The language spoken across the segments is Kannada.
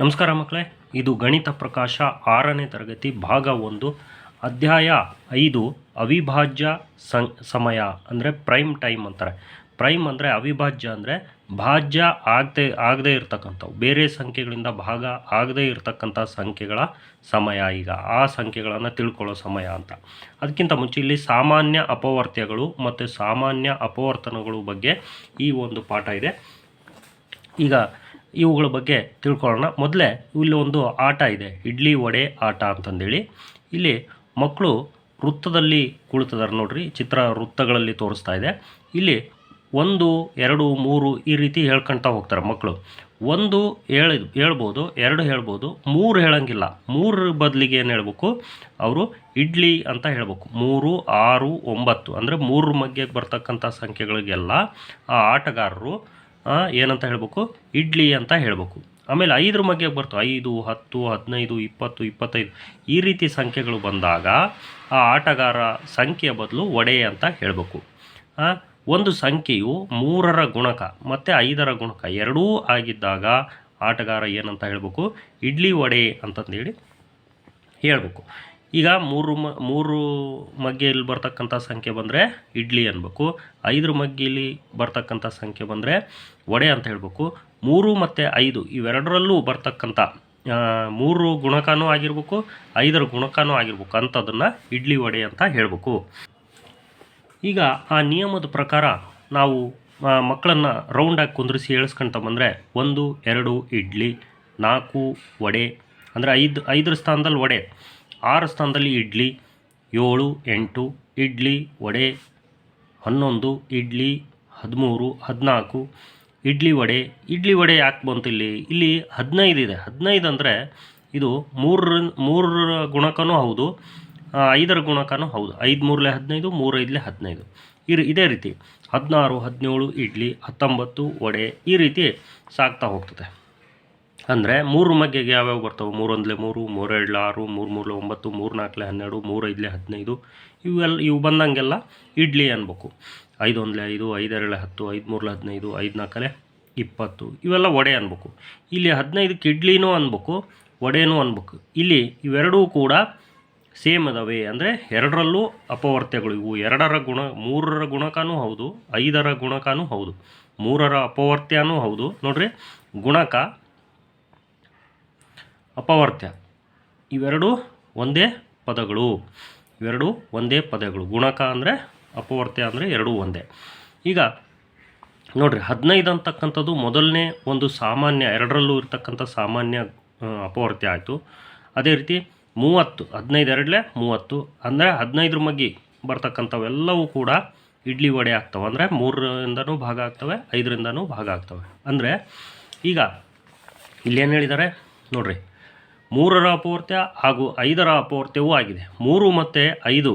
ನಮಸ್ಕಾರ ಮಕ್ಕಳೇ, ಇದು ಗಣಿತ ಪ್ರಕಾಶ ಆರನೇ ತರಗತಿ ಭಾಗ ಒಂದು, ಅಧ್ಯಾಯ ಐದು, ಅವಿಭಾಜ್ಯ ಸಂ, ಸಮಯ ಅಂದರೆ ಪ್ರೈಮ್ ಟೈಮ್ ಅಂತಾರೆ. ಪ್ರೈಮ್ ಅಂದರೆ ಅವಿಭಾಜ್ಯ ಅಂದರೆ ಭಾಜ್ಯ ಆಗದೆ ಆಗದೇ ಇರತಕ್ಕಂಥವು. ಬೇರೆ ಸಂಖ್ಯೆಗಳಿಂದ ಭಾಗ ಆಗದೇ ಇರತಕ್ಕಂಥ ಸಂಖ್ಯೆಗಳ ಸಮಯ ಈಗ. ಆ ಸಂಖ್ಯೆಗಳನ್ನು ತಿಳ್ಕೊಳ್ಳೋ ಸಮಯ ಅಂತ. ಅದಕ್ಕಿಂತ ಮುಂಚೆ ಇಲ್ಲಿ ಸಾಮಾನ್ಯ ಅಪವರ್ತ್ಯಗಳು ಮತ್ತು ಸಾಮಾನ್ಯ ಅಪವರ್ತನಗಳು ಬಗ್ಗೆ ಈ ಒಂದು ಪಾಠ ಇದೆ. ಈಗ ಇವುಗಳ ಬಗ್ಗೆ ತಿಳ್ಕೊಳ್ಳೋಣ. ಮೊದಲೇ ಇಲ್ಲಿ ಒಂದು ಆಟ ಇದೆ. ಇಡ್ಲಿ ವಡೆ ಆಟ ಅಂತಂದೇಳಿ. ಇಲ್ಲಿ ಮಕ್ಕಳು ವೃತ್ತದಲ್ಲಿ ಕುಳಿತಿದ್ದಾರೆ ನೋಡ್ರಿ. ಚಿತ್ರ ವೃತ್ತಗಳಲ್ಲಿ ತೋರಿಸ್ತಾ ಇದೆ. ಇಲ್ಲಿ ಒಂದು, ಎರಡು, ಮೂರು ಈ ರೀತಿ ಹೇಳ್ಕೊಳ್ತಾ ಹೋಗ್ತಾರೆ ಮಕ್ಕಳು ಒಂದು ಹೇಳಿ, ಹೇಳ್ಬೋದು, ಎರಡು ಹೇಳ್ಬೋದು, ಮೂರು ಹೇಳಂಗಿಲ್ಲ. ಮೂರು ಬದಲಿಗೆ ಏನು ಹೇಳ್ಬೇಕು? ಅವರು ಇಡ್ಲಿ ಅಂತ ಹೇಳ್ಬೇಕು. ಮೂರು, ಆರು, ಒಂಬತ್ತು. ಅಂದರೆ ಮೂರು ಮಗ್ಗೆ ಬರ್ತಕ್ಕಂಥ ಸಂಖ್ಯೆಗಳಿಗೆಲ್ಲ ಆ ಆಟಗಾರರು ಏನಂತ ಹೇಳಬೇಕು? ಇಡ್ಲಿ ಅಂತ ಹೇಳಬೇಕು. ಆಮೇಲೆ ಐದರ ಮಧ್ಯೆ ಬರ್ತು. ಐದು, ಹತ್ತು, ಹದಿನೈದು, ಇಪ್ಪತ್ತು, ಇಪ್ಪತ್ತೈದು. ಈ ರೀತಿ ಸಂಖ್ಯೆಗಳು ಬಂದಾಗ ಆ ಆಟಗಾರ ಸಂಖ್ಯೆಯ ಬದಲು ಒಡೆ ಅಂತ ಹೇಳಬೇಕು. ಒಂದು ಸಂಖ್ಯೆಯು ಮೂರರ ಗುಣಕ ಮತ್ತು ಐದರ ಗುಣಕ ಎರಡೂ ಆಗಿದ್ದಾಗ ಆಟಗಾರ ಏನಂತ ಹೇಳಬೇಕು? ಇಡ್ಲಿ ವಡೆ ಅಂತಂದೇಳಿ ಹೇಳ್ಬೇಕು. ಈಗ ಮೂರು ಮ, ಮೂರು ಮಗ್ಗೆಯಲ್ಲಿ ಬರ್ತಕ್ಕಂಥ ಸಂಖ್ಯೆ ಬಂದರೆ ಇಡ್ಲಿ ಅನ್ಬೇಕು. ಐದರ ಮಗ್ಗಿಯಲ್ಲಿ ಬರ್ತಕ್ಕಂಥ ಸಂಖ್ಯೆ ಬಂದರೆ ವಡೆ ಅಂತ ಹೇಳಬೇಕು. ಮೂರು ಮತ್ತು ಐದು ಇವೆರಡರಲ್ಲೂ ಬರ್ತಕ್ಕಂಥ ಮೂರು ಗುಣಕನೂ ಆಗಿರ್ಬೇಕು, ಐದರ ಗುಣಕನೂ ಆಗಿರ್ಬೇಕು ಅಂಥದನ್ನು ಇಡ್ಲಿ ವಡೆ ಅಂತ ಹೇಳಬೇಕು. ಈಗ ಆ ನಿಯಮದ ಪ್ರಕಾರ ನಾವು ಮಕ್ಕಳನ್ನು ರೌಂಡಾಗಿ ಕುಂದ್ರಿಸಿ ಹೇಳಿಸ್ಕೊಂತ ಬಂದರೆ ಒಂದು, ಎರಡು ಇಡ್ಲಿ, ನಾಲ್ಕು ವಡೆ, ಅಂದರೆ ಐದು, ಐದರ ಸ್ಥಾನದಲ್ಲಿ ವಡೆ. ಆರು ಸ್ಥಾನದಲ್ಲಿ ಇಡ್ಲಿ, ಏಳು, ಎಂಟು, ಇಡ್ಲಿ ವಡೆ, ಹನ್ನೊಂದು, ಇಡ್ಲಿ ಹದಿಮೂರು, ಹದಿನಾಲ್ಕು, ಇಡ್ಲಿ ವಡೆ ಇಡ್ಲಿ ವಡೆ ಯಾಕೆ ಬಂತು ಇಲ್ಲಿ? ಇಲ್ಲಿ ಹದಿನೈದು ಇದೆ. ಹದಿನೈದು ಅಂದರೆ ಇದು ಮೂರರ ಮೂರರ ಗುಣಕನೂ ಹೌದು ಐದರ ಗುಣಕನೂ ಹೌದು. ಐದು ಮೂರಲೆ ಹದಿನೈದು ಮೂರೈದಲೆ ಹದಿನೈದು. ಇರು ಇದೇ ರೀತಿ ಹದಿನಾರು, ಹದಿನೇಳು, ಇಡ್ಲಿ, ಹತ್ತೊಂಬತ್ತು, ವಡೆ ಈ ರೀತಿ ಸಾಗ್ತಾ ಹೋಗ್ತದೆ. ಅಂದರೆ ಮೂರು ಮಗ್ಗೆಗೆ ಯಾವ್ಯಾವ ಬರ್ತವೆ? ಮೂರೊಂದ್ಲೆ ಮೂರು, ಮೂರೆರಡ್ಲೆ ಆರು, ಮೂರು ಮೂರಲೆ ಒಂಬತ್ತು, ಮೂರು ನಾಲ್ಕಲೆ ಹನ್ನೆರಡು, ಮೂರು ಐದಲೆ ಹದಿನೈದು. ಇವೆಲ್ಲ ಇವು ಬಂದಂಗೆಲ್ಲ ಇಡ್ಲಿ ಅನ್ಬೇಕು. ಐದು ಒಂದಲೆ ಐದು, ಐದೆರಡಲೆ ಹತ್ತು, ಐದು ಮೂರಲೆ ಹದಿನೈದು, ಐದು ನಾಲ್ಕಲೆ ಇಪ್ಪತ್ತು. ಇವೆಲ್ಲ ವಡೆ ಅನ್ಬೇಕು. ಇಲ್ಲಿ ಹದಿನೈದಕ್ಕೆ ಇಡ್ಲಿನೂ ಅನ್ಬೇಕು, ವಡೆನೂ ಅನ್ಬೇಕು. ಇಲ್ಲಿ ಇವೆರಡೂ ಕೂಡ ಸೇಮ್ ಅದಾವೆ. ಅಂದರೆ ಎರಡರಲ್ಲೂ ಅಪವರ್ತ್ಯಗಳು ಇವು ಎರಡರ ಗುಣ, ಮೂರರ ಗುಣಕನೂ ಹೌದು, ಐದರ ಗುಣಕನೂ ಹೌದು, ಮೂರರ ಅಪವರ್ತ್ಯನೂ ಹೌದು. ನೋಡ್ರಿ, ಗುಣಕ ಅಪವರ್ತ್ಯ. ಇವೆರಡೂ ಒಂದೇ ಪದಗಳು. ಇವೆರಡೂ ಒಂದೇ ಪದಗಳು. ಗುಣಕ ಅಂದರೆ ಅಪವರ್ತ್ಯ ಅಂದರೆ ಎರಡೂ ಒಂದೇ. ಈಗ ನೋಡಿರಿ, ಹದಿನೈದು ಅಂತಕ್ಕಂಥದ್ದು ಮೊದಲನೇ ಒಂದು ಸಾಮಾನ್ಯ, ಎರಡರಲ್ಲೂ ಇರ್ತಕ್ಕಂಥ ಸಾಮಾನ್ಯ ಅಪವರ್ತ್ಯ ಆಯಿತು. ಅದೇ ರೀತಿ ಮೂವತ್ತು, ಹದಿನೈದು ಎರಡಲೇ ಮೂವತ್ತು. ಅಂದರೆ ಹದಿನೈದರ ಮಗ್ಗಿ ಬರ್ತಕ್ಕಂಥವೆಲ್ಲವೂ ಕೂಡ ಇಡ್ಲಿ ವಡೆ ಆಗ್ತವೆ. ಅಂದರೆ ಮೂರರಿಂದನೂ ಭಾಗ ಆಗ್ತವೆ, ಐದರಿಂದನೂ ಭಾಗ ಆಗ್ತವೆ. ಅಂದರೆ ಈಗ ಇಲ್ಲೇನು ಹೇಳಿದ್ದಾರೆ ನೋಡ್ರಿ ಮೂರರ ಅಪವರ್ತ್ಯ ಹಾಗೂ ಐದರ ಅಪವರ್ತ್ಯವೂ ಆಗಿದೆ. ಮೂರು ಮತ್ತು ಐದು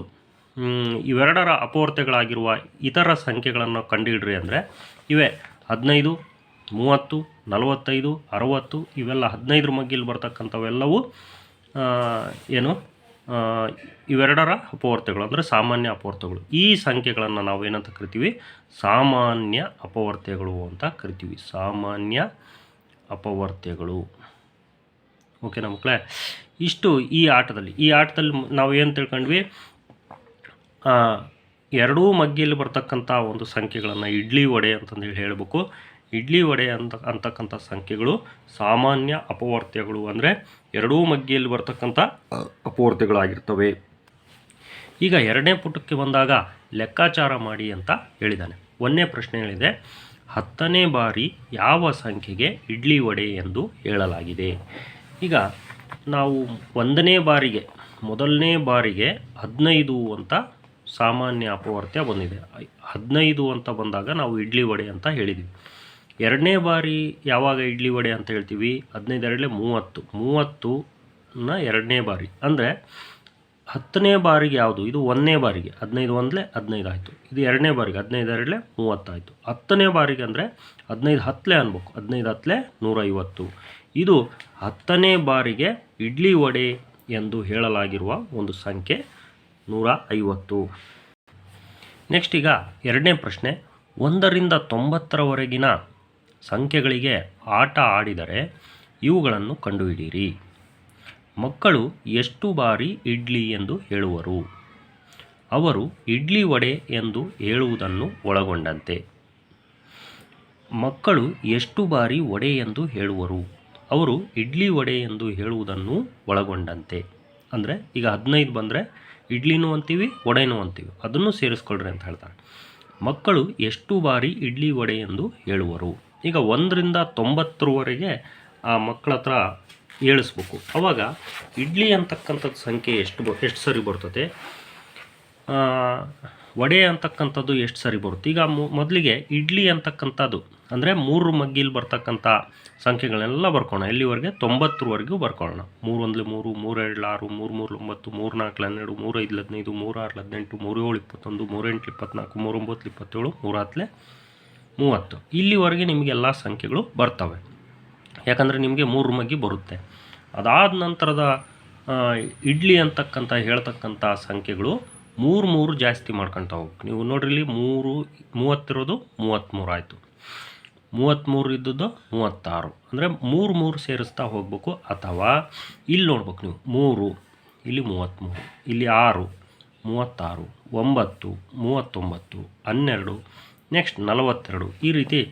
ಇವೆರಡರ ಅಪವರ್ತ್ಯಗಳಾಗಿರುವ ಇತರ ಸಂಖ್ಯೆಗಳನ್ನು ಕಂಡುಹಿಡ್ರಿ ಅಂದರೆ ಇವೆ ಹದಿನೈದು, ಮೂವತ್ತು, ನಲವತ್ತೈದು, ಅರವತ್ತು, ಇವೆಲ್ಲ ಹದಿನೈದರ ಮಗ್ಗಿಲ್ಲಿ ಬರ್ತಕ್ಕಂಥವೆಲ್ಲವೂ ಏನು ಇವೆರಡರ ಅಪವರ್ತ್ಯಗಳು ಅಂದರೆ ಸಾಮಾನ್ಯ ಅಪವರ್ತ್ಯಗಳು ಈ ಸಂಖ್ಯೆಗಳನ್ನು ನಾವು ಏನಂತ ಕರಿತೀವಿ? ಸಾಮಾನ್ಯ ಅಪವರ್ತ್ಯಗಳು ಅಂತ ಕರಿತೀವಿ. ಸಾಮಾನ್ಯ ಅಪವರ್ತ್ಯಗಳು ಓಕೆನಾ ಮಕ್ಕಳೇ ಇಷ್ಟು ಈ ಆಟದಲ್ಲಿ. ಈ ಆಟದಲ್ಲಿ ನಾವು ಏನು ತಿಳ್ಕೊಂಡ್ವಿ? ಎರಡೂ ಮಗ್ಗಿಯಲ್ಲಿ ಬರ್ತಕ್ಕಂಥ ಒಂದು ಸಂಖ್ಯೆಗಳನ್ನು ಇಡ್ಲಿ ವಡೆ ಅಂತಂದೇಳಿ ಹೇಳಬೇಕು. ಇಡ್ಲಿ ವಡೆ ಅಂತ ಅಂತಕ್ಕಂಥ ಸಂಖ್ಯೆಗಳು ಸಾಮಾನ್ಯ ಅಪವರ್ತ್ಯಗಳು ಅಂದರೆ ಎರಡೂ ಮಗ್ಗಿಯಲ್ಲಿ ಬರ್ತಕ್ಕಂಥ ಅಪವರ್ತ್ಯಗಳಾಗಿರ್ತವೆ. ಈಗ ಎರಡನೇ ಪುಟಕ್ಕೆ ಬಂದಾಗ ಲೆಕ್ಕಾಚಾರ ಮಾಡಿ ಅಂತ ಹೇಳಿದ್ದಾನೆ. ಒಂದನೇ ಪ್ರಶ್ನೆ ಹೇಳಿದೆ. ಹತ್ತನೇ ಬಾರಿ ಯಾವ ಸಂಖ್ಯೆಗೆ ಇಡ್ಲಿ ವಡೆ ಎಂದು ಹೇಳಲಾಗಿದೆ? ಈಗ ನಾವು ಒಂದನೇ ಬಾರಿಗೆ, ಮೊದಲನೇ ಬಾರಿಗೆ ಹದಿನೈದು ಅಂತ ಸಾಮಾನ್ಯ ಅಪವರ್ತ್ಯ ಬಂದಿದೆ. ಹದಿನೈದು ಅಂತ ಬಂದಾಗ ನಾವು ಇಡ್ಲಿ ವಡೆ ಅಂತ ಹೇಳಿದ್ವಿ. ಎರಡನೇ ಬಾರಿ ಯಾವಾಗ ಇಡ್ಲಿ ವಡೆ ಅಂತ ಹೇಳ್ತೀವಿ? ಹದಿನೈದು ಎರಡಲೇ ಮೂವತ್ತು. ಮೂವತ್ತುನ ಎರಡನೇ ಬಾರಿ. ಅಂದರೆ ಹತ್ತನೇ ಬಾರಿಗೆ ಯಾವುದು? ಇದು ಒಂದನೇ ಬಾರಿಗೆ. ಹದಿನೈದು ಒಂದಲೇ ಹದಿನೈದು ಆಯಿತು. ಇದು ಎರಡನೇ ಬಾರಿಗೆ. ಹದಿನೈದು ಮೂವತ್ತಾಯಿತು. ಹತ್ತನೇ ಬಾರಿಗೆ ಅಂದರೆ ಹದಿನೈದು ಹತ್ತಲೇ ಅನ್ಬೇಕು. ಹದಿನೈದು ಹತ್ತಲೇ ನೂರೈವತ್ತು. ಇದು ಹತ್ತನೇ ಬಾರಿಗೆ ಇಡ್ಲಿ ವಡೆ ಎಂದು ಹೇಳಲಾಗಿರುವ ಒಂದು ಸಂಖ್ಯೆ ನೂರ ಐವತ್ತು. ನೆಕ್ಸ್ಟ್ ಈಗ ಎರಡನೇ ಪ್ರಶ್ನೆ. ಒಂದರಿಂದ ತೊಂಬತ್ತರವರೆಗಿನ ಸಂಖ್ಯೆಗಳಿಗೆ ಆಟ ಆಡಿದರೆ ಇವುಗಳನ್ನು ಕಂಡುಹಿಡಿಯಿರಿ. ಮಕ್ಕಳು ಎಷ್ಟು ಬಾರಿ ಇಡ್ಲಿ ಎಂದು ಹೇಳುವರು? ಅವರು ಇಡ್ಲಿ ವಡೆ ಎಂದು ಹೇಳುವುದನ್ನು ಒಳಗೊಂಡಂತೆ. ಮಕ್ಕಳು ಎಷ್ಟು ಬಾರಿ ವಡೆ ಎಂದು ಹೇಳುವರು? ಅವರು ಇಡ್ಲಿ ವಡೆ ಎಂದು ಹೇಳುವುದನ್ನು ಒಳಗೊಂಡಂತೆ. ಅಂದರೆ ಈಗ ಹದಿನೈದು ಬಂದರೆ ಇಡ್ಲಿನೂ ಅಂತೀವಿ, ವಡೆನೂ ಅಂತೀವಿ. ಅದನ್ನು ಸೇರಿಸ್ಕೊಳ್ರಿ ಅಂತ ಹೇಳ್ತಾರೆ ಮಕ್ಕಳು ಎಷ್ಟು ಬಾರಿ ಇಡ್ಲಿ ವಡೆ ಎಂದು ಹೇಳುವರು? ಈಗ ಒಂದರಿಂದ ತೊಂಬತ್ತರವರೆಗೆ ಆ ಮಕ್ಕಳ ಹತ್ರ ಹೇಳಿಸ್ಬೇಕು ಅವಾಗ ಇಡ್ಲಿ ಅಂತಕ್ಕಂಥದ್ದು ಸಂಖ್ಯೆ ಎಷ್ಟು ಬ, ಎಷ್ಟು ಸರಿ ಬರ್ತದೆ? ವಡೆ ಅಂತಕ್ಕಂಥದ್ದು ಎಷ್ಟು ಸರಿ ಬರುತ್ತೆ? ಈಗ ಮೊದಲಿಗೆ ಇಡ್ಲಿ ಅಂತಕ್ಕಂಥದ್ದು, ಅಂದರೆ ಮೂರು ಮಗ್ಗಿಲಿ ಬರ್ತಕ್ಕಂಥ ಸಂಖ್ಯೆಗಳನ್ನೆಲ್ಲ ಬರ್ಕೋಣ ಇಲ್ಲಿವರೆಗೆ ತೊಂಬತ್ತರವರೆಗೂ ಬರ್ಕೊಳ್ಳೋಣ ಮೂರು ಒಂದ್ಲೆ ಮೂರು ಮೂರೆರಡು ಆರು, ಮೂರು ಮೂರು ಒಂಬತ್ತು, ಮೂರು ನಾಲ್ಕು ಹನ್ನೆರಡು, ಮೂರು ಐದು ಹದಿನೈದು, ಮೂರು ಆರು ಹದಿನೆಂಟು, ಮೂರು ಏಳು ಇಪ್ಪತ್ತೊಂದು ಮೂರೆಂಟು ಇಪ್ಪತ್ನಾಲ್ಕು, ಮೂರು ಒಂಬತ್ತು ಇಪ್ಪತ್ತೇಳು, ಮೂರು ಹತ್ತಲೆ ಮೂವತ್ತು. ಇಲ್ಲಿವರೆಗೆ ನಿಮಗೆ ಎಲ್ಲ ಸಂಖ್ಯೆಗಳು ಬರ್ತವೆ. ಯಾಕಂದರೆ ನಿಮಗೆ ಮೂರು ಮಗ್ಗಿ ಬರುತ್ತೆ. ಅದಾದ ನಂತರದ ಇಡ್ಲಿ ಅಂತಕ್ಕಂಥ ಹೇಳ್ತಕ್ಕಂಥ ಸಂಖ್ಯೆಗಳು ಮೂರು ಮೂರು ಜಾಸ್ತಿ ಮಾಡ್ಕೊತ ಹೋಗ್ಬೇಕು. ನೀವು ನೋಡ್ರಿ ಮೂರು, ಮೂವತ್ತಿರೋದು ಮೂವತ್ತ್ಮೂರು ಆಯಿತು. ಮೂವತ್ತ್ಮೂರು ಇದ್ದದ್ದು ಮೂವತ್ತಾರು. ಅಂದರೆ ಮೂರು ಮೂರು ಸೇರಿಸ್ತಾ ಹೋಗ್ಬೇಕು ಅಥವಾ ಇಲ್ಲಿ ನೋಡ್ಬೇಕು ನೀವು. ಮೂರು, ಇಲ್ಲಿ ಮೂವತ್ತ್ಮೂರು ಇಲ್ಲಿ ಆರು, ಮೂವತ್ತಾರು, ಒಂಬತ್ತು, ಮೂವತ್ತೊಂಬತ್ತು, ಹನ್ನೆರಡು, ನೆಕ್ಸ್ಟ್ ನಲವತ್ತೆರಡು. ಈ ರೀತಿ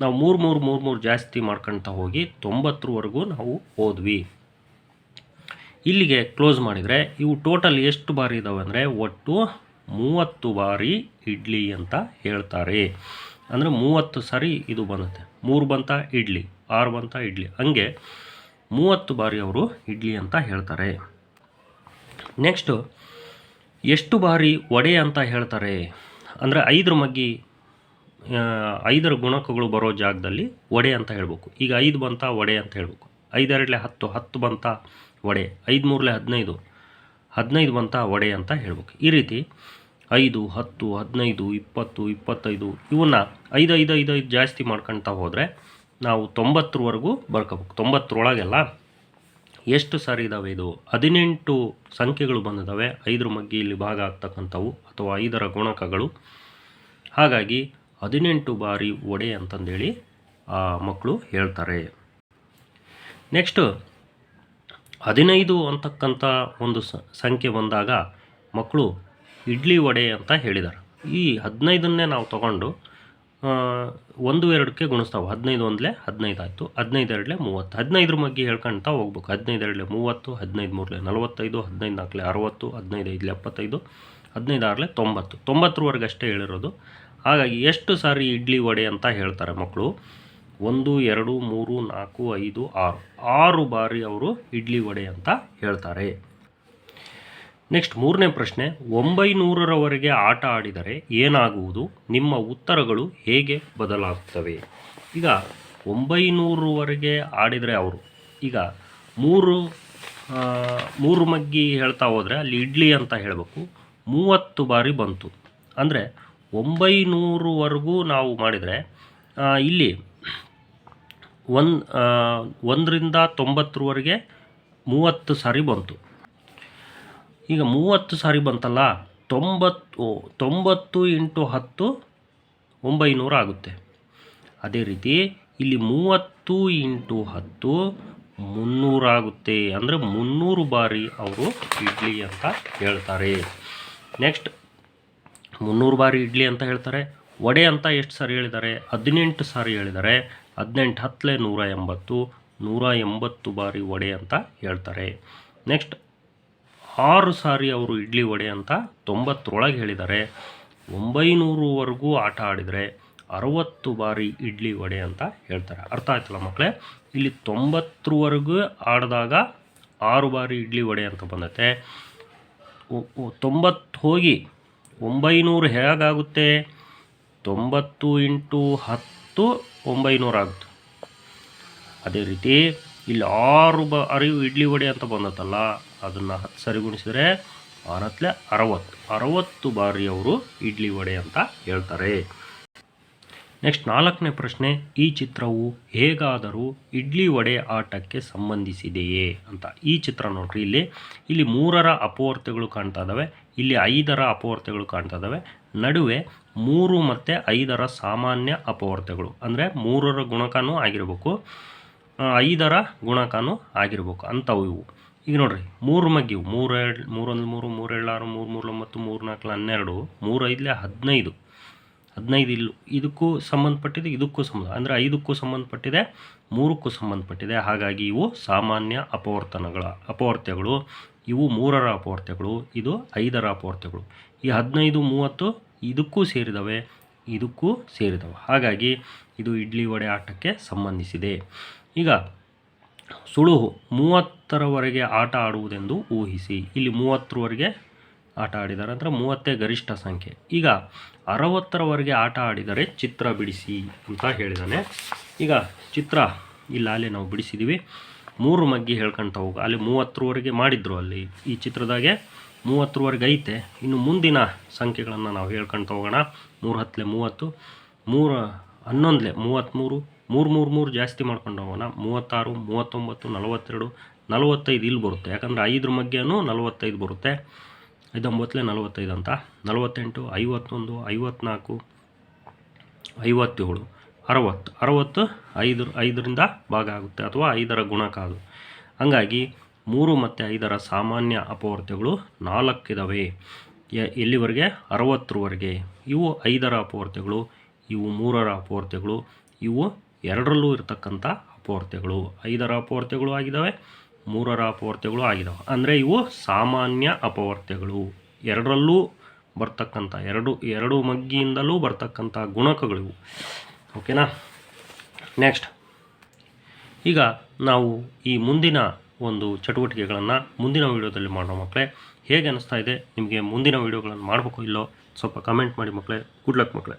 ನಾವು ಮೂರು ಮೂರು ಮೂರು ಮೂರು ಜಾಸ್ತಿ ಮಾಡ್ಕೊಳ್ತಾ ಹೋಗಿ ತೊಂಬತ್ತರವರೆಗೂ ನಾವು ಹೋದ್ವಿ ಇಲ್ಲಿಗೆ ಕ್ಲೋಸ್ ಮಾಡಿದರೆ ಇವು ಟೋಟಲ್ ಎಷ್ಟು ಬಾರಿ ಇದ್ದಾವೆ ಅಂದರೆ ಒಟ್ಟು ಮೂವತ್ತು ಬಾರಿ ಇಡ್ಲಿ ಅಂತ ಹೇಳ್ತಾರೆ. ಅಂದರೆ ಮೂವತ್ತು ಸಾರಿ ಇದು ಬರುತ್ತೆ. ಮೂರು ಬಂತ ಇಡ್ಲಿ, ಆರು ಬಂತ ಇಡ್ಲಿ. ಹಂಗೆ ಮೂವತ್ತು ಬಾರಿ ಅವರು ಇಡ್ಲಿ ಅಂತ ಹೇಳ್ತಾರೆ. ನೆಕ್ಸ್ಟು ಎಷ್ಟು ಬಾರಿ ವಡೆ ಅಂತ ಹೇಳ್ತಾರೆ. ಅಂದರೆ ಐದರ ಮಗ್ಗಿ ಐದರ ಗುಣಕಗಳು ಬರೋ ಜಾಗದಲ್ಲಿ ವಡೆ ಅಂತ ಹೇಳ್ಬೇಕು. ಈಗ ಐದು ಬಂತ ವಡೆ ಅಂತ ಹೇಳ್ಬೇಕು. ಐದೆರಡಲೆ ಹತ್ತು ಹತ್ತು ಬಂತ ವಡೆ ಐದು ಮೂರಲೆ ಹದಿನೈದು. ಹದಿನೈದು ಬಂತ ವಡೆ ಅಂತ ಹೇಳ್ಬೇಕು. ಈ ರೀತಿ ಐದು, ಹತ್ತು, ಹದಿನೈದು, ಇಪ್ಪತ್ತು, ಇಪ್ಪತ್ತೈದು ಇವನ್ನ ಐದು ಐದು ಐದು ಐದು ಜಾಸ್ತಿ ಮಾಡ್ಕೊಳ್ತಾ ಹೋದರೆ ನಾವು ತೊಂಬತ್ತರವರೆಗೂ ಬರ್ಕೋಬೇಕು. ತೊಂಬತ್ತರೊಳಗೆಲ್ಲ ಎಷ್ಟು ಸಾರಿ ಇದ್ದಾವೆ ಇದು? ಹದಿನೆಂಟು ಸಂಖ್ಯೆಗಳು ಬಂದಿದ್ದಾವೆ ಐದರ ಮಗ್ಗಿ ಇಲ್ಲಿ ಭಾಗ ಆಗ್ತಕ್ಕಂಥವು ಅಥವಾ ಐದರ ಗುಣಕಗಳು. ಹಾಗಾಗಿ ಹದಿನೆಂಟು ಬಾರಿ ಒಡೆ ಅಂತಂದೇಳಿ ಆ ಮಕ್ಕಳು ಹೇಳ್ತಾರೆ. ನೆಕ್ಸ್ಟು ಹದಿನೈದು ಅಂತಕ್ಕಂಥ ಒಂದು ಸಂಖ್ಯೆ ಬಂದಾಗ ಮಕ್ಕಳು ಇಡ್ಲಿ ವಡೆ ಅಂತ ಹೇಳಿದ್ದಾರೆ ಈ ಹದಿನೈದನ್ನೇ ನಾವು ತಗೊಂಡು ಒಂದು ಎರಡಕ್ಕೆ ಗುಣಿಸ್ತಾವೆ. ಹದಿನೈದು ಒಂದಲೇ ಹದಿನೈದು ಆಯಿತು. ಹದಿನೈದು ಎರಡಲೇ ಮೂವತ್ತು. ಹದಿನೈದರ ಬಗ್ಗೆ ಹೇಳ್ಕೊಳ್ತಾ ಹೋಗ್ಬೇಕು. ಹದಿನೈದು ಎರಡಲೇ ಮೂವತ್ತು, ಹದಿನೈದು ಮೂರಲೆ ನಲವತ್ತೈದು, ಹದಿನೈದು ನಾಲ್ಕಲೆ ಅರವತ್ತು, ಹದಿನೈದು ಐದಲೆ ಎಪ್ಪತ್ತೈದು, ಹದಿನೈದು ಆರಲೆ ತೊಂಬತ್ತು. ತೊಂಬತ್ತರವರೆಗೆ ಅಷ್ಟೇ ಹೇಳಿರೋದು. ಹಾಗಾಗಿ ಎಷ್ಟು ಸಾರಿ ಇಡ್ಲಿ ವಡೆ ಅಂತ ಹೇಳ್ತಾರೆ ಮಕ್ಕಳು ಒಂದು, ಎರಡು, ಮೂರು, ನಾಲ್ಕು, ಐದು, ಆರು. ಆರು ಬಾರಿ ಅವರು ಇಡ್ಲಿ ವಡೆ ಅಂತ ಹೇಳ್ತಾರೆ. ನೆಕ್ಸ್ಟ್ ಮೂರನೇ ಪ್ರಶ್ನೆ, ಒಂಬೈನೂರರವರೆಗೆ ಆಟ ಆಡಿದರೆ ಏನಾಗುವುದು? ನಿಮ್ಮ ಉತ್ತರಗಳು ಹೇಗೆ ಬದಲಾಗ್ತವೆ ಈಗ ಒಂಬೈನೂರವರೆಗೆ ಆಡಿದರೆ ಅವರು, ಈಗ ಮೂರು ಮೂರು ಮಗ್ಗಿ ಹೇಳ್ತಾ ಹೋದರೆ ಅಲ್ಲಿ ಇಡ್ಲಿ ಅಂತ ಹೇಳಬೇಕು. ಮೂವತ್ತು ಬಾರಿ ಬಂತು. ಅಂದರೆ ಒಂಬೈನೂರವರೆಗೂ ನಾವು ಮಾಡಿದರೆ ಇಲ್ಲಿ ಒಂದು ಒಂದರಿಂದ ತೊಂಬತ್ತರವರೆಗೆ ಮೂವತ್ತು ಸಾರಿ ಬಂತು. ಈಗ ಮೂವತ್ತು ಸಾರಿ ಬಂತಲ್ಲ, ತೊಂಬತ್ತು ತೊಂಬತ್ತು ಇಂಟು ಹತ್ತು, ಒಂಬೈನೂರು ಆಗುತ್ತೆ. ಅದೇ ರೀತಿ ಇಲ್ಲಿ ಮೂವತ್ತು ಇಂಟು ಹತ್ತು ಮುನ್ನೂರಾಗುತ್ತೆ ಅಂದರೆ ಮುನ್ನೂರು ಬಾರಿ ಅವರು ಇಡ್ಲಿ ಅಂತ ಹೇಳ್ತಾರೆ. ನೆಕ್ಸ್ಟ್ ಮುನ್ನೂರು ಬಾರಿ ಇಡ್ಲಿ ಅಂತ ಹೇಳ್ತಾರೆ. ವಡೆ ಅಂತ ಎಷ್ಟು ಸಾರಿ ಹೇಳಿದ್ದಾರೆ? ಹದಿನೆಂಟು ಸಾರಿ ಹೇಳಿದ್ದಾರೆ. ಹದಿನೆಂಟು ಹತ್ತಲೆ ನೂರ ಎಂಬತ್ತು ನೂರ ಎಂಬತ್ತು ಬಾರಿ ವಡೆ ಅಂತ ಹೇಳ್ತಾರೆ. ನೆಕ್ಸ್ಟ್, ಆರು ಸಾರಿ ಅವರು ಇಡ್ಲಿ ವಡೆ ಅಂತ ತೊಂಬತ್ತರೊಳಗೆ ಹೇಳಿದ್ದಾರೆ. ಒಂಬೈನೂರುವರೆಗೂ ಆಟ ಆಡಿದರೆ ಅರವತ್ತು ಬಾರಿ ಇಡ್ಲಿ ವಡೆ ಅಂತ ಹೇಳ್ತಾರೆ. ಅರ್ಥ ಆಯ್ತಲ್ಲ ಮಕ್ಕಳೇ? ಇಲ್ಲಿ ತೊಂಬತ್ತರವರೆಗೂ ಆಡಿದಾಗ ಆರು ಬಾರಿ ಇಡ್ಲಿ ವಡೆ ಅಂತ ಬಂದತೆ. ತೊಂಬತ್ತು ಹೋಗಿ ಒಂಬೈನೂರು ಹೇಗಾಗುತ್ತೆ? ತೊಂಬತ್ತು ಇಂಟು ಹತ್ತು ಒಂಬೈನೂರ ಆಗುತ್ತೆ ಅದೇ ರೀತಿ ಇಲ್ಲಿ ಆರು ಬ ಅರಿವು ಇಡ್ಲಿ ವಡೆ ಅಂತ ಬಂದತ್ತಲ್ಲ, ಅದನ್ನು ಹತ್ತು ಸರಿ ಗುಣಿಸಿದರೆ ಆರತ್ಲೆ ಅರವತ್ತು. ಅರವತ್ತು ಬಾರಿ ಅವರು ಇಡ್ಲಿ ವಡೆ ಅಂತ ಹೇಳ್ತಾರೆ. ನೆಕ್ಸ್ಟ್ ನಾಲ್ಕನೇ ಪ್ರಶ್ನೆ, ಈ ಚಿತ್ರವು ಹೇಗಾದರೂ ಇಡ್ಲಿ ವಡೆ ಆಟಕ್ಕೆ ಸಂಬಂಧಿಸಿದೆಯೇ ಅಂತ. ಈ ಚಿತ್ರ ನೋಡ್ರಿ ಇಲ್ಲಿ. ಇಲ್ಲಿ ಮೂರರ ಅಪವರ್ತಿಗಳು ಕಾಣ್ತಾ ಇದ್ದಾವೆ ಇಲ್ಲಿ ಐದರ ಅಪವರ್ತಿಗಳು ಕಾಣ್ತಾ ಇದ್ದಾವೆ ನಡುವೆ ಮೂರು ಮತ್ತು ಐದರ ಸಾಮಾನ್ಯ ಅಪವರ್ತಿಗಳು ಅಂದರೆ ಮೂರರ ಗುಣಕನೂ ಆಗಿರಬೇಕು. ಐದರ ಗುಣಕನೂ ಆಗಿರಬೇಕು. ಅಂಥವು ಇವು. ಈಗ ನೋಡ್ರಿ, ಮೂರು ಮಗ್ಗಿವು ಮೂರು ಎರಡು ಮೂರೊಂದು ಮೂರು ಮೂರು ಏಳು ಆರು, ಮೂರು ಮೂರು ಒಂಬತ್ತು ಮೂರು ನಾಲ್ಕು, ಹನ್ನೆರಡು. ಮೂರು ಐದಲೇ ಹದಿನೈದು. ಹದಿನೈದು ಇಲ್ಲು, ಇದಕ್ಕೂ ಸಂಬಂಧಪಟ್ಟಿದೆ, ಇದಕ್ಕೂ ಸಂಬಂಧ, ಅಂದರೆ ಐದಕ್ಕೂ ಸಂಬಂಧಪಟ್ಟಿದೆ, ಮೂರಕ್ಕೂ ಸಂಬಂಧಪಟ್ಟಿದೆ. ಹಾಗಾಗಿ ಇವು ಸಾಮಾನ್ಯ ಅಪವರ್ತನಗಳ ಅಪವರ್ತ್ಯಗಳು ಇವು ಮೂರರ ಅಪವರ್ತ್ಯಗಳು ಇದು ಐದರ ಅಪವರ್ತ್ಯಗಳು ಈ ಹದಿನೈದು, ಮೂವತ್ತು ಇದಕ್ಕೂ ಸೇರಿದವೆ ಇದಕ್ಕೂ ಸೇರಿದವೆ. ಹಾಗಾಗಿ ಇದು ಇಡ್ಲಿ ವಡೆ ಆಟಕ್ಕೆ ಸಂಬಂಧಿಸಿದೆ. ಈಗ ಸುಳುಹು, ಮೂವತ್ತರವರೆಗೆ ಆಟ ಆಡುವುದೆಂದು ಊಹಿಸಿ. ಇಲ್ಲಿ ಮೂವತ್ತರವರೆಗೆ ಆಟ ಆಡಿದ್ದಾರೆ. ಅಂದರೆ ಮೂವತ್ತೇ ಗರಿಷ್ಠ ಸಂಖ್ಯೆ. ಈಗ ಅರವತ್ತರವರೆಗೆ ಆಟ ಆಡಿದರೆ ಚಿತ್ರ ಬಿಡಿಸಿ ಅಂತ ಹೇಳಿದ್ದಾನೆ ಈಗ ಚಿತ್ರ ಇಲ್ಲ, ಅಲ್ಲಿ ನಾವು ಬಿಡಿಸಿದ್ದೀವಿ ಮೂರು ಮಗ್ಗಿ ಹೇಳ್ಕೊಂತ ಹೋಗ. ಅಲ್ಲಿ ಮೂವತ್ತರವರೆಗೆ ಮಾಡಿದ್ರು ಅಲ್ಲಿ ಈ ಚಿತ್ರದಾಗೆ. ಮೂವತ್ತರವರೆಗೆ ಐತೆ. ಇನ್ನು ಮುಂದಿನ ಸಂಖ್ಯೆಗಳನ್ನು ನಾವು ಹೇಳ್ಕೊಂತ ಹೋಗೋಣ. ಮೂರು ಹತ್ತಲೆ ಮೂವತ್ತು, ಮೂರು ಹನ್ನೊಂದಲೆ ಮೂವತ್ತ್ಮೂರು ಮೂರು ಮೂರು ಮೂರು ಜಾಸ್ತಿ ಮಾಡ್ಕೊಂಡು ಹೋಗೋಣ. ಮೂವತ್ತಾರು, ಮೂವತ್ತೊಂಬತ್ತು, ನಲವತ್ತೆರಡು, ನಲವತ್ತೈದು ಇಲ್ಲಿ ಬರುತ್ತೆ. ಯಾಕಂದರೆ ಐದರ ಮಗ್ಗೆನೂ ನಲವತ್ತೈದು ಬರುತ್ತೆ. ಐದೊಂಬತ್ತಲೆ ನಲವತ್ತೈದು ಅಂತ. ನಲವತ್ತೆಂಟು, ಐವತ್ತೊಂದು, ಐವತ್ನಾಲ್ಕು, ಐವತ್ತೇಳು, ಅರವತ್ತು. ಅರವತ್ತು ಐದು, ಐದರಿಂದ ಭಾಗ ಆಗುತ್ತೆ ಅಥವಾ ಐದರ ಗುಣಕ ಅದು. ಹಂಗಾಗಿ ಮೂರು ಮತ್ತು ಐದರ ಸಾಮಾನ್ಯ ಅಪವರ್ತ್ಯಗಳು ನಾಲ್ಕಿದಾವೆ. ಎಲ್ಲಿವರೆಗೆ? ಅರವತ್ತರವರೆಗೆ. ಇವು ಐದರ ಅಪವರ್ತ್ಯಗಳು ಇವು ಮೂರರ ಅಪವರ್ತ್ಯಗಳು ಇವು ಎರಡರಲ್ಲೂ ಇರತಕ್ಕಂಥ ಅಪವರ್ತ್ಯಗಳು ಐದರ ಅಪವರ್ತ್ಯಗಳು ಆಗಿದ್ದಾವೆ ಮೂರರ ಅಪವರ್ತ್ಯಗಳು ಆಗಿದಾವೆ. ಅಂದರೆ ಇವು ಸಾಮಾನ್ಯ ಅಪವರ್ತ್ಯಗಳು ಎರಡರಲ್ಲೂ ಬರ್ತಕ್ಕಂಥ, ಎರಡು ಎರಡು ಮಗ್ಗಿಯಿಂದಲೂ ಬರ್ತಕ್ಕಂಥ ಗುಣಕಗಳಿವು. ಓಕೆನಾ ನೆಕ್ಸ್ಟ್ ಈಗ ನಾವು ಈ ಮುಂದಿನ ಒಂದು ಚಟುವಟಿಕೆಗಳನ್ನು ಮುಂದಿನ ವೀಡಿಯೋದಲ್ಲಿ ಮಾಡೋ ಮಕ್ಕಳೇ ಹೇಗೆ ಅನಿಸ್ತಾ ಇದೆ? ನಿಮಗೆ ಮುಂದಿನ ವೀಡಿಯೋಗಳನ್ನು ಮಾಡಬೇಕು ಇಲ್ಲೋ? ಸ್ವಲ್ಪ ಕಮೆಂಟ್ ಮಾಡಿ ಮಕ್ಕಳೇ ಗುಡ್ ಲಕ್ ಮಕ್ಕಳೇ